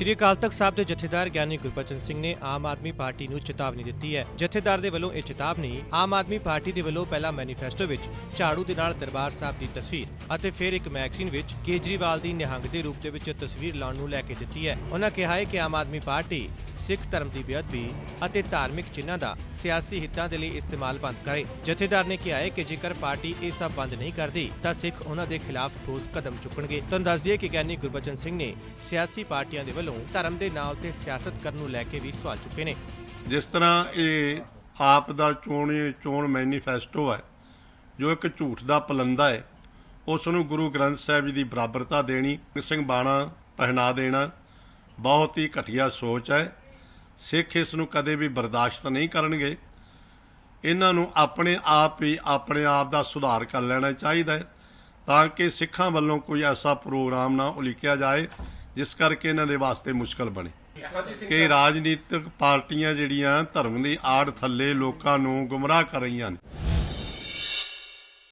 ਸ਼੍ਰੀ ਅਕਾਲ ਤਖਤ ਸਾਹਿਬ ਦੇ ਜਥੇਦਾਰ ਗਿਆਨੀ ਗੁਰਬਚਨ ਸਿੰਘ ਨੇ ਆਮ ਆਦਮੀ ਪਾਰਟੀ ਨੂੰ ਚੇਤਾਵਨੀ ਦਿੱਤੀ ਹੈ। ਜਥੇਦਾਰ ਦੇ ਵੱਲੋਂ ਇਹ ਚੇਤਾਵਨੀ ਆਮ ਆਦਮੀ ਪਾਰਟੀ ਦੇ ਵੱਲੋਂ ਪਹਿਲਾ ਮੈਨੀਫੈਸਟੋ ਵਿੱਚ ਝਾੜੂ ਦੇ ਨਾਲ ਦਰਬਾਰ ਸਾਹਿਬ ਦੀ ਤਸਵੀਰ ਅਤੇ ਫਿਰ ਇੱਕ ਮੈਗਜ਼ੀਨ ਵਿੱਚ ਕੇਜਰੀਵਾਲ ਦੀ ਨਿਹੰਗ ਦੇ ਰੂਪ ਦੇ ਵਿੱਚ ਤਸਵੀਰ ਲਾਉਣ ਨੂੰ ਲੈ ਕੇ ਦਿੱਤੀ ਹੈ। ਉਹਨਾਂ ਕਿਹਾ ਹੈ ਕਿ ਆਮ ਆਦਮੀ ਪਾਰਟੀ ਸਿੱਖ ਧਰਮ ਦੀ ਬੇਅਦਬੀ ਅਤੇ ਧਾਰਮਿਕ ਚਿੰਨ੍ਹਾਂ ਦਾ ਸਿਆਸੀ ਹਿੱਤਾਂ ਦੇ ਲਈ ਇਸਤੇਮਾਲ ਬੰਦ ਕਰੇ। ਜਥੇਦਾਰ ਨੇ ਕਿਹਾ ਹੈ ਕਿ ਜੇਕਰ ਪਾਰਟੀ ਇਹ ਸਭ ਬੰਦ ਨਹੀਂ ਕਰਦੀ, ਤਾਂ ਸਿੱਖ ਉਹਨਾਂ ਦੇ ਖਿਲਾਫ ਠੋਸ ਕਦਮ ਚੁੱਕਣਗੇ। ਤੁਹਾਨੂੰ ਦੱਸ ਦਈਏ ਕਿ ਗਿਆਨੀ ਗੁਰਬਚਨ ਸਿੰਘ ਨੇ ਸਿਆਸੀ ਪਾਰਟੀਆਂ ਦੇ ਵੱਲੋਂ ਧਰਮ ਦੇ ਨਾਂ ਉੱਤੇ ਸਿਆਸਤ ਕਰਨ ਨੂੰ ਲੈ ਕੇ ਵੀ ਸਵਾਲ ਚੁੱਕੇ ਨੇ। ਜਿਸ ਤਰ੍ਹਾਂ ਇਹ ਆਪ ਦਾ ਚੋਣ ਚੋਣ ਮੈਨੀਫੈਸਟੋ ਹੈ, ਜੋ ਇੱਕ ਝੂਠ ਦਾ ਪਲੰਦਾ ਹੈ, ਉਸ ਨੂੰ ਗੁਰੂ ਗ੍ਰੰਥ ਸਾਹਿਬ ਜੀ ਦੀ ਬਰਾਬਰਤਾ ਦੇਣੀ, ਸਿੰਘ ਬਾਣਾ ਪਹਿਨਾ ਦੇਣਾ, ਬਹੁਤ ਹੀ ਘਟੀਆ ਸੋਚ ਹੈ। ਸਿੱਖ ਇਸ ਨੂੰ ਕਦੇ ਵੀ ਬਰਦਾਸ਼ਤ ਨਹੀਂ ਕਰਨਗੇ। ਇਹਨਾਂ ਨੂੰ ਆਪਣੇ ਆਪ ਹੀ ਆਪਣੇ ਆਪ ਦਾ ਸੁਧਾਰ ਕਰ ਲੈਣਾ ਚਾਹੀਦਾ ਹੈ ਤਾਂ ਕਿ ਸਿੱਖਾਂ ਵੱਲੋਂ ਕੋਈ ਐਸਾ ਪ੍ਰੋਗਰਾਮ ਨਾ ਉਲੀਕਿਆ ਜਾਏ, ਜਿਸ ਕਰਕੇ ਇਹਨਾਂ ਦੇ ਵਾਸਤੇ ਮੁਸ਼ਕਲ ਬਣੇ। ਕਿ ਰਾਜਨੀਤਿਕ ਪਾਰਟੀਆਂ ਜਿਹੜੀਆਂ ਧਰਮ ਦੀ ਆੜ ਥੱਲੇ ਲੋਕਾਂ ਨੂੰ ਗੁੰਮਰਾਹ ਕਰ ਰਹੀਆਂ ਨੇ।